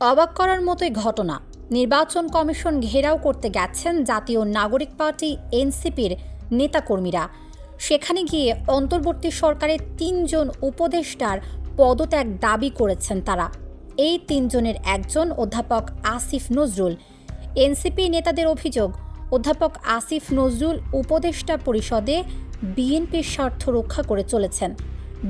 অবাক করার মতোই ঘটনা। নির্বাচন কমিশন ঘেরাও করতে গেছেন জাতীয় নাগরিক পার্টি এনসিপির নেতাকর্মীরা। সেখানে গিয়ে অন্তর্বর্তী সরকারের তিনজন উপদেষ্টার পদত্যাগ দাবি করেছেন তারা। এই তিনজনের একজন অধ্যাপক আসিফ নজরুল। এনসিপি নেতাদের অভিযোগ, অধ্যাপক আসিফ নজরুল উপদেষ্টা পরিষদে বিএনপির স্বার্থ রক্ষা করে চলেছেন।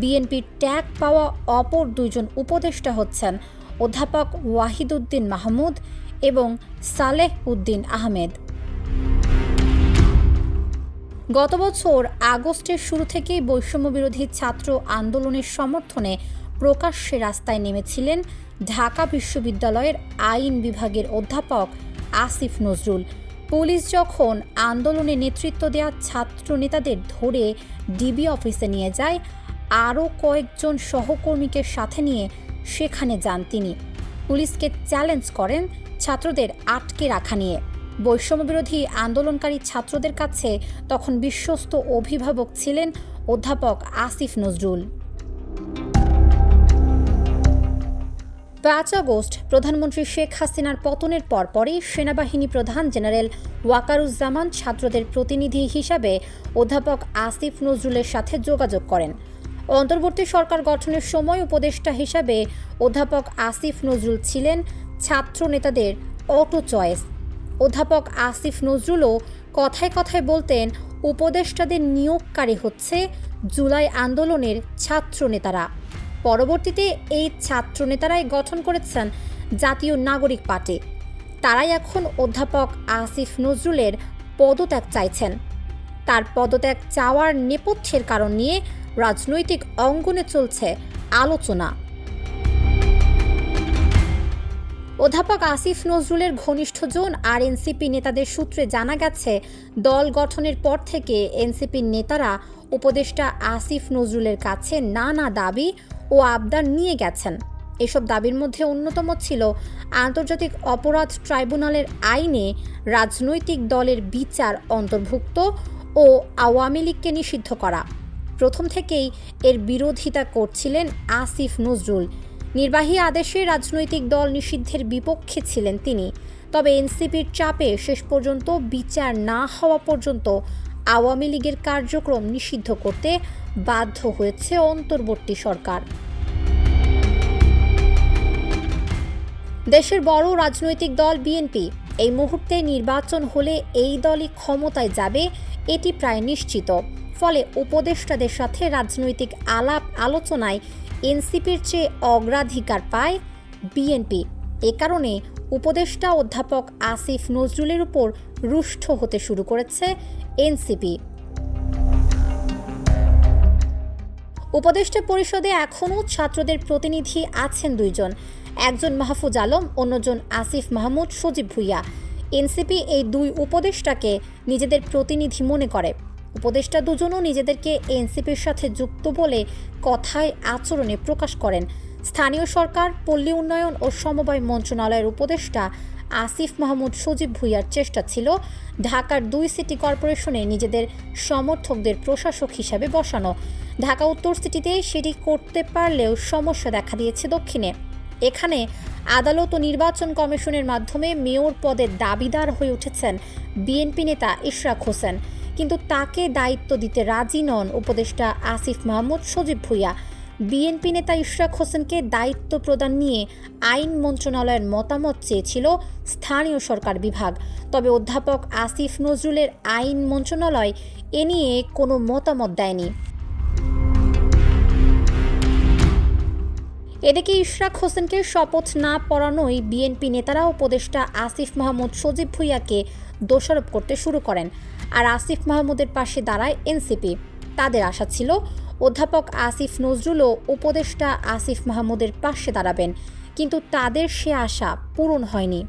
বিএনপির ট্যাগ পাওয়া অপর দুইজন উপদেষ্টা হচ্ছেন অধ্যাপক ওয়াহিদুদ্দিন মাহমুদ এবং সালেহ উদ্দিন আহমেদ। গত বছর আগস্টের শুরু থেকেই বৈষম্য বিরোধী ছাত্র আন্দোলনের সমর্থনে প্রকাশ্যে রাস্তায় নেমেছিলেন ঢাকা বিশ্ববিদ্যালয়ের আইন বিভাগের অধ্যাপক আসিফ নজরুল। পুলিশ যখন আন্দোলনে নেতৃত্ব দেওয়া ছাত্র নেতাদের ধরে ডিবি অফিসে নিয়ে যায়, আরও কয়েকজন সহকর্মীকে সাথে নিয়ে সেখানে যান তিনি। পুলিশকে চ্যালেঞ্জ করেন ছাত্রদের আটকে রাখা নিয়ে। বৈষম্যবিরোধী আন্দোলনকারী ছাত্রদের কাছে তখন বিশ্বস্ত অভিভাবক ছিলেন অধ্যাপক আসিফ নজরুল। পাঁচ আগস্ট প্রধানমন্ত্রী শেখ হাসিনার পতনের পরপরই সেনাবাহিনী প্রধান জেনারেল ওয়াকারুজ্জামান ছাত্রদের প্রতিনিধি হিসাবে অধ্যাপক আসিফ নজরুলের সাথে যোগাযোগ করেন। অন্তর্বর্তী সরকার গঠনের সময় উপদেষ্টা হিসাবে অধ্যাপক আসিফ নজরুল ছিলেন ছাত্র নেতাদের অটো চয়েস অধ্যাপক আসিফ নজরুলও কথায় কথায় বলতেন, উপদেষ্টাদের নিয়োগকারী হচ্ছে জুলাই আন্দোলনের ছাত্র নেতারা। পরবর্তীতে এই ছাত্র নেতারাই গঠন করেছেন জাতীয় নাগরিক পার্টি। তারাই এখন অধ্যাপক আসিফ নজরুলের পদত্যাগ চাইছেন। তার পদত্যাগ চাওয়ার নেপথ্যের কারণ নিয়ে রাজনৈতিক অঙ্গনে চলছে আলোচনা। অধ্যাপক আসিফ নজরুলের ঘনিষ্ঠজন আর এনসিপি নেতাদের সূত্রে জানা গেছে, দল গঠনের পর থেকে এনসিপির নেতারা উপদেষ্টা আসিফ নজরুলের কাছে নানা দাবি ও আবদার নিয়ে গেছেন। এসব দাবির মধ্যে অন্যতম ছিল আন্তর্জাতিক অপরাধ ট্রাইব্যুনালের আইনে রাজনৈতিক দলের বিচার অন্তর্ভুক্ত ও আওয়ামী লীগকে নিষিদ্ধ করা। প্রথম থেকেই এর বিরোধিতা করছিলেন আসিফ নজরুল। নির্বাহী আদেশে রাজনৈতিক দল নিষিদ্ধের বিপক্ষে ছিলেন তিনি। তবে এনসিপির চাপে শেষ পর্যন্ত বিচার না হওয়া পর্যন্ত আওয়ামী লীগের কার্যক্রম নিষিদ্ধ করতে বাধ্য হয়েছে অন্তর্বর্তী সরকার। দেশের বড় রাজনৈতিক দল বিএনপি এই মুহূর্তে নির্বাচন হলে এই দলই ক্ষমতায় যাবে, এটি প্রায় নিশ্চিত। ফলে উপদেষ্টাদের সাথে রাজনৈতিক আলাপ আলোচনায় এনসিপির চেয়ে অগ্রাধিকার পায় বিএনপি। এ কারণে উপদেষ্টা অধ্যাপক আসিফ নজরুলের উপর রুষ্ট হতে শুরু করেছে এনসিপি। উপদেষ্টা পরিষদে এখনও ছাত্রদের প্রতিনিধি আছেন দুইজন। একজন মাহফুজ আলম, অন্যজন আসিফ মাহমুদ, সজীব ভুইয়া। এনসিপি এই দুই উপদেষ্টাকে নিজেদের প্রতিনিধি মনে করে। উপদেষ্টা দুজনও নিজেদেরকে এনসিপির সাথে যুক্ত বলে কথায় আচরণে প্রকাশ করেন। স্থানীয় সরকার, পল্লী উন্নয়ন ও সমবায় মন্ত্রণালয়ের উপদেষ্টা আসিফ মাহমুদ সজীব ভুইয়ার চেষ্টা ছিল ঢাকার দুই সিটি কর্পোরেশনে নিজেদের সমর্থকদের প্রশাসক হিসাবে বসানো। ঢাকা উত্তর সিটিতে সেটি করতে পারলেও সমস্যা দেখা দিয়েছে দক্ষিণে। এখানে আদালত ও নির্বাচন কমিশনের মাধ্যমে মেয়র পদের দাবিদার হয়ে উঠেছেন বিএনপি নেতা ইশরাক হোসেন। কিন্তু তাকে দায়িত্ব দিতে রাজি নন উপদেষ্টা আসিফ মাহমুদ সজীব ভুইয়া। বিএনপি নেতা ইশরাক হোসেনকে দায়িত্ব প্রদান নিয়ে আইন মন্ত্রণালয়ের মতামত চেয়েছিল স্থানীয় সরকার বিভাগ। তবে অধ্যাপক আসিফ নজরুলের আইন মন্ত্রণালয় এ নিয়ে কোনো মতামত দেয়নি। এদিকে ইশরাক হোসেনকে শপথ না পড়ানোই বিএনপি নেতারা উপদেষ্টা আসিফ মাহমুদ সজীব ভুইয়াকে দোষারোপ করতে শুরু করেন। আর আসিফ মাহমুদের পাশে দাঁড়ায় এনসিপি। তাদের আশা ছিল অধ্যাপক আসিফ নজরুলও উপদেষ্টা আসিফ মাহমুদের পাশে দাঁড়াবেন, কিন্তু তাদের সে আশা পূরণ হয়নি।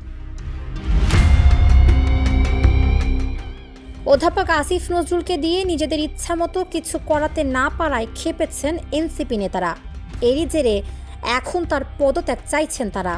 অধ্যাপক আসিফ নজরুলকে দিয়ে নিজেদের ইচ্ছামতো কিছু করাতে না পারায় খেপেছেন এনসিপি নেতারা। এরই জেরে এখন তার পদত্যাগ চাইছেন তারা।